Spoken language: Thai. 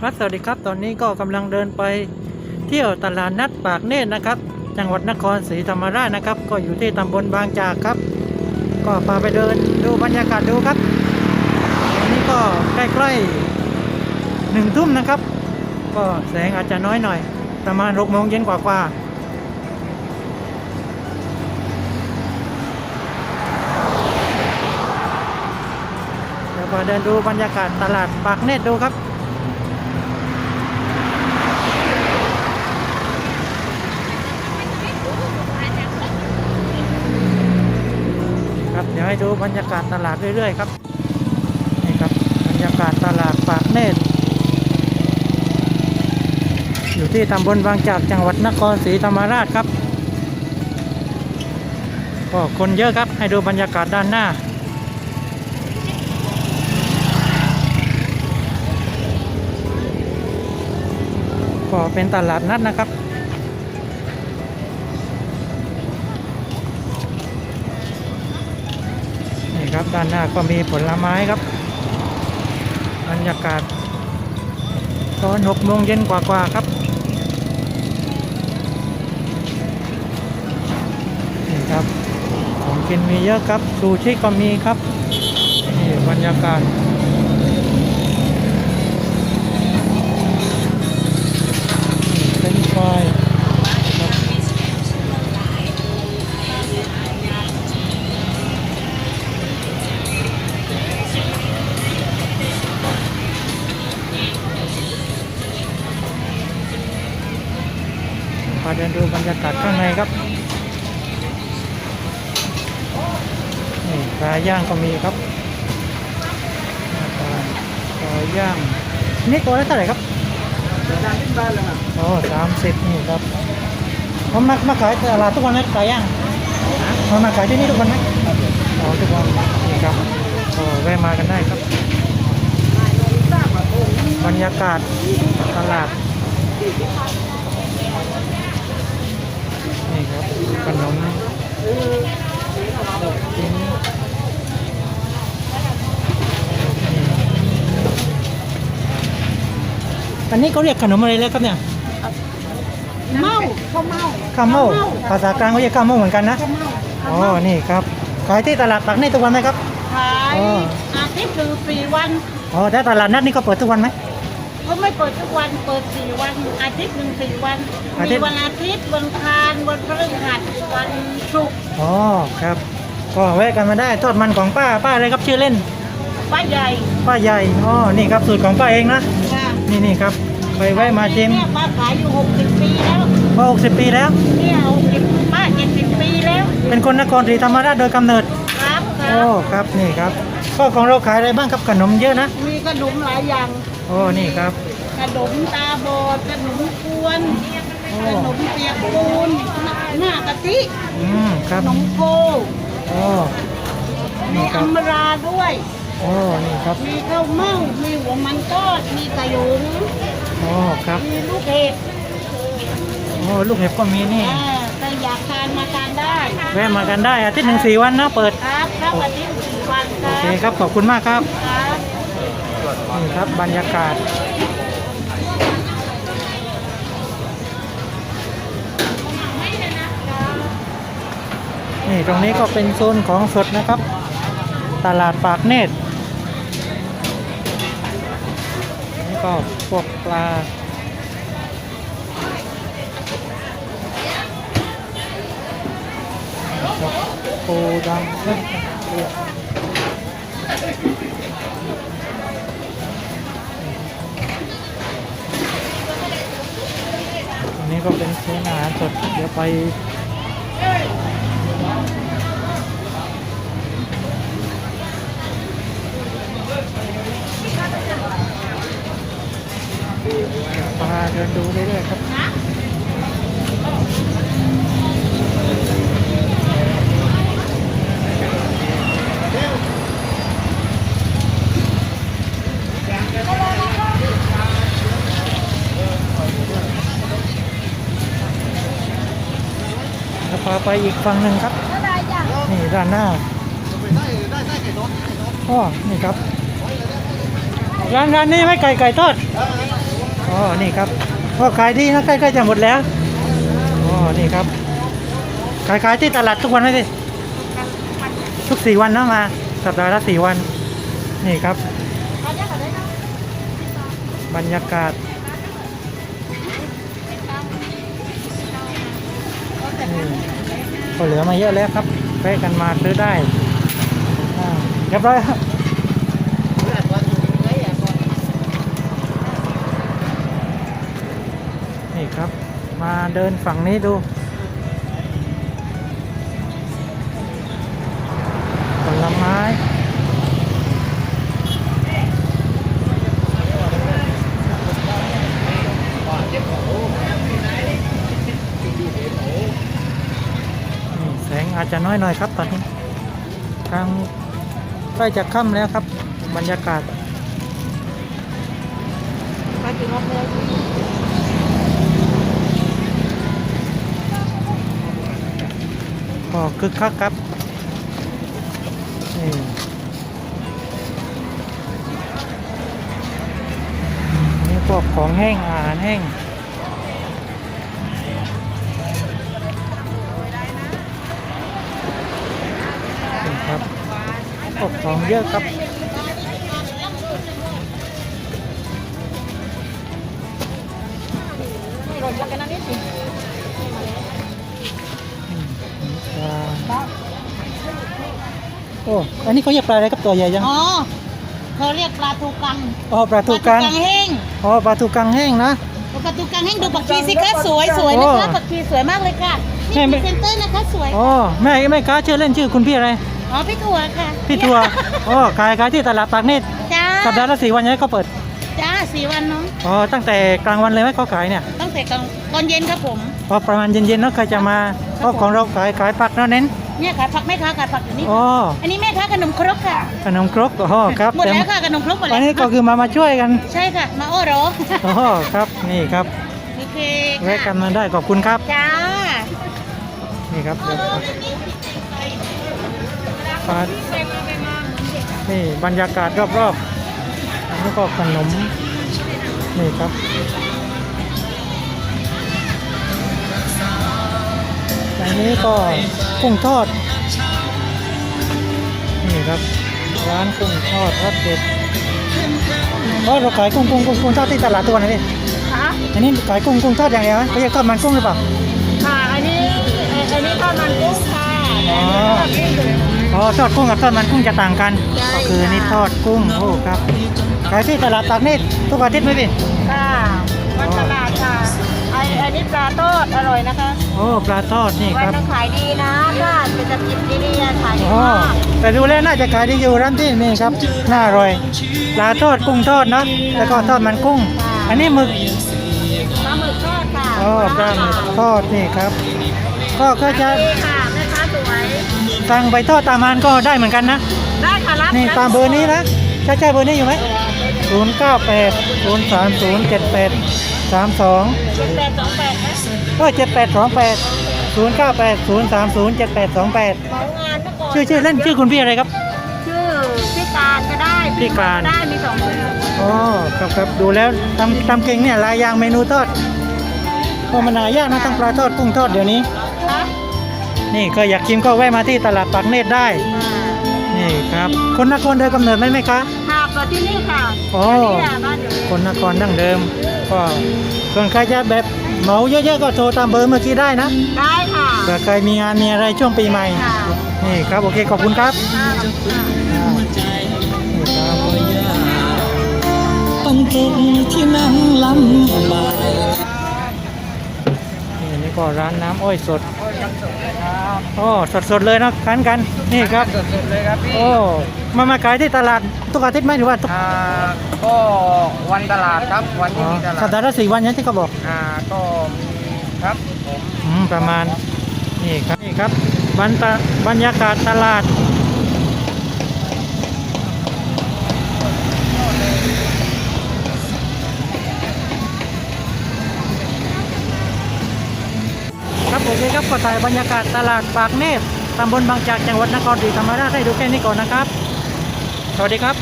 ครับสวัสดีครับตอนนี้ก็กำลังเดินไปเที่ยวตลาดนัดปากเนตรนะครับ จังหวัดนครศรีธรรมราชนะครับ ก็อยู่ที่ตำบลบางจากครับ ก็พาไปเดินดูบรรยากาศดูครับตอนนี้ก็ใกล้ๆหนึ่งทุ่มนะครับ ก็แสงอาจจะน้อยหน่อย ประมาณหกโมงเย็นกว่าๆเดี๋ยวมาเดินดูบรรยากาศตลาดปากเนตรดูครับ ครับเดี๋ยวให้ดูบรรยากาศตลาดเรื่อยๆครับนี่ครับบรรยากาศตลาดปากเนตรอยู่ที่ตำบลบางจากจังหวัดนครศรีธรรมราชครับก็คนเยอะครับให้ดูบรรยากาศด้านหน้า ก็เป็นตลาดนัดนะครับ ด้านหน้าก็มีผลไม้ครับบรรยากาศตอนหกโมงเย็นกว่าๆครับนี่ครับของกินมีเยอะครับซูชิก็มีครับนี่บรรยากาศ ปลาย่างก็มีครับปลาปลาย่างนี่ตัวละเท่าไหร่ครับจานที่บ้านเลยครับโอ้สามสิบนี่ครับผมมามาขายตลาดทุกวันไหมไก่ย่างมามาขายที่นี่ทุกวันไหมอ๋อทุกวันนี่ครับก็แวะมากันได้ครับ บรรยากาศตลาดนี่ครับขนมดอกชิ้น อันนี้เขาเรียกขนมอะไรเลยครับเนี่ยเมาข้าวเมาข้าวเม่าภาษากลางเขาเรียกข้าวเม่าเหมือนกันนะข้าวเมาอ๋อนี่ครับขายที่ตลาดปักนี่ทุกวันไหมครับขายอ๋ออาทิตย์หนึ่งสี่วันอ๋อแต่ตลาดนัดนี่ก็เปิดทุกวันไหมก็ไม่เปิดทุกวันเปิดสี่วัน อาทิตย์หนึ่งสี่วันอาทิมีตย์วันอาทิตย์วันอังคารวันพฤหัสวันศุกร์อ๋อครับก็แวะกันมาได้ทอดมันของป้าป้าอะไรครับชื่อเล่น ป้าใหญ่ ป้าใหญ่อ๋อนี่ครับสูตรของป้าเองนะค่ะ นี่นี่ครับ ไปแวะมาชิมเนี่ยป้าขายอยู่หกสิบปีแล้ว พอ60 ปีแล้ว เนี่ยหกสิบป้าเจ็ดสิบปีแล้ว เป็นคนนครศรีธรรมราชโดยกำเนิด ครับครัโอ้บครับนี่ครับก็ของเราขายอะไรบ้างครับขนมเยอะนะมีขนมหลายอย่าง โอ้นี่ครับ ขนมตาบอด ขนมกวนโอ้ ขนมเปียกปูนหน้ากะทิอืมคขรับนมโคโอ้มีนี่คอัรับมราด้วย โอ้นี่ครับ มีข้าวเม่ามีหัวมันทอดมีไก่หงโอ้ครับ มีลูกเห็ดโอ้ลูกเห็บก็มีนี่ อ่าถ้าอยากทานมาทานได้แวะมากันได้อาทิตย์หนึ่งสี่วันนะเปิด ครับครับอาทิตย์สี่วันคโอรับเคครับ ขอบคุณมากครับ ครับ นี่ครับบรรยากาศ นี่ตรงนี้ก็เป็นโซนของสดนะครับ ตลาดปากเนตรนี่ ก็พวกปลาปูดำเอ้ยปูอันนี้ก็เป็นโซนอาหารสดเดี๋ยวไป พาเดินดูเรื่อยๆครับ จะพา ไปอีกฝั่งหนึ่งครับ นี่ด้านหน้าอ๋อนี่ครับ ร้านร้านนี้ไหม่ไก่ไก่ทอดอ๋อนี่ครับก็ขายดีนะใกล้ๆจะหมดแล้วอ๋อนี่ครับ ขายขายที่ตลาดทุกวันไหมพี่ทุกสี่วันนะมา สัปดาห์ละสี่วัน นี่ครับ บรรยากาศ ก็เหลือมาเยอะแล้วครับแวะกันมาซื้อได้เรียบร้อยครับนี่ครับ มาเดินฝั่งนี้ดู จะน้อยหน่อยครับตอนนี้ทางใกล้จะค่ำแล้วครับ บรรยากาศก็คึกคักครับนี่นี่พวกของแห้งอาหารแห้ง ของเยอะครับอืมปลาโอ้ อันนี้เขาเรียกปลาอะไรครับตัวใหญ่จัง อ๋อ เขาเรียกปลาทูกัง อ๋อ ปลาทูกังปลาทูกังแห้ง อ๋อ ปลาทูกังแห้งนะ ปลาทูกังแห้งดูปักชีสิคะสวยสวยๆนะคะโอ้ปักชีสวยมากเลยค่ะแม่นี่ไม่พรีเซนเตอร์นะคะสวย อ๋อ แม่แม่ค้าชื่อเล่นชื่อคุณพี่อะไร อ๋อพี่ถั่วค่ะพี่ทัวร์อ๋อขายขายที่ตลาดปากเนตรจ้าสัปดาห์ละสี่วันนี้เขาเปิดจ้าสี่วันเน้องอ๋อตั้งแต่กลางวันเลยไหมเขาขายเนี่ยตั้งแต่กลางตอนเย็นครับผม พอประมาณเย็นๆเนาะใครจะมาเพราะของเราขายขายผักเนาะเน้นเนี่ยขายผักแม่ค้าขายผักอยู่นี่อ๋ออันนี้แม่ค้าขนมครกค่ะขนมครกอ๋อครับหมดแล้วค่ะขนมครกหมดอัแล้นวนี้ก็คือมามาช่วยกันใช่ค่ะ มาโอ้โหรออ๋อครับนี่ครับโอเคแวะกัค่ะนมาได้ขอบคุณครับจ้านี่ครับเดี๋ยว ปลานี่บรรยากาศรอบๆอันนี้ก็ขนม นี่ครับอันนี้ก็กุ้งทอด นี่ครับ ร้านกุ้งทอดรสเด็ดเพราะเราขายกุ้งกุ้งกุ้งกุ้งทอดที่ตลาดตัวไหนพี่ค่ะอันนี้ขายกุ้งกุ้งทอดอย่างเดียวไหมเขาเรียกทอดมันกุ้งหรือเปล่า ค่ะ อันนี้ อันนี้ทอดมันกุ้งค่ะอ๋อ อันนี้ทอดมันกุ้งอ๋อทอดกุ้งกับทอดมันกุ้งจะต่างกันใช่ก็คือนี่ทอดกุ้งโอ้ครับขายที่ตลาดตากนี่ทุกอาทิตย์ไหมพี่ค่ะวันตลาดค่ะไออันนี้ปลาทอดอร่อยนะคะโอ้ปลาทอดนี่วัคนรับนึงขายดีนะถ้าเศรษฐกิจดีๆอะขายดีอ๋อมากแต่ดูแล้วน่าจะขายดีอยู่ร้านที่นี่ครับน่าอร่อยปลาทอดกุ้งทอดเนาะแล้วก็ทอดมันกุ้ง อันนี้หมึกปลาหมึกทอดค่ะอ๋อปลาหมึกทอดนี่ครับ ก็ก็จะ ดีค่ะแม่ค้าสวย สั่งไปทอดตามร้านก็ได้เหมือนกันนะ ได้ค่ะรับนี่ตามเบอร์นี้นะ ใช่ใช่เบอร์นี้อยู่ไหมศูนย์เก้าแปดศูนย์สามศูนย์เจ็ดแปดสามสองเจ็ดแปดสองแปดนะก็เจ็ดแปดสองแปดศูนย์เก้าแปดศูนย์สามศูนย์เจ็ดแปดสองแปดเหมางานเมื่อก่อนชื่อชื่อเล่นชื่อคุณพี่อะไรครับ ชื่อพี่การก็ได้พี่การได้มีสองชื่ออ๋อครับครับดูแล้วทำทำเก่งเนี่ยหลายอย่างเมนูทอดเพราะมันหายากนะทั้งปลาทอดกุ้งทอดเดี๋ยวนี้คะ นี่ก็อยากชิมก็แวะมาที่ตลาดปากเนตรได้ นี่ครับ คนนครเดิมกำเนิดไหมไหมคะ ค่ะเปิดที่นี่ค่ะอ๋อ ที่นี่บ้านอยู่นี่คนนครดั้งเดิม ก็ส่วนใครจะแบบเหมาเยอะๆก็โทรตามเบอร์เมื่อกี้ได้นะได้ค่ะเผื่อใครมีงานมีอะไรช่วงปีใหม่ ค่ะนี่ครับโอเคขอบคุณครับ ค่ะขอบคุณค่ะอ่านี่ครับปันทุกที่นั่งลำบากนี่นี่ ก็ร้านน้ำอ้อยสดโอ้สดสดๆเลยนะคันกันนี่ครับสดๆเลยครับพี่โอ้มามาขายที่ตลาดทุกอาทิตย์ไหมหรือว่าทุกอ่าก็วันตลาดครับวันอ๋ที่อมีตลาสัปดดาห์ละสี่วันนี้ที่เขาบอกอ่าก็มีครับผมอืมประมาณนี่ครับนี่ครับบรรตะบรรยากาศตลาด โอเคครับก็ถ่ายบรรยากาศตลาดปากเนตรตำบลบางจากจังหวัดนครศรีธรรมราชให้ดูแค่นี้ก่อนนะครับ สวัสดีครับ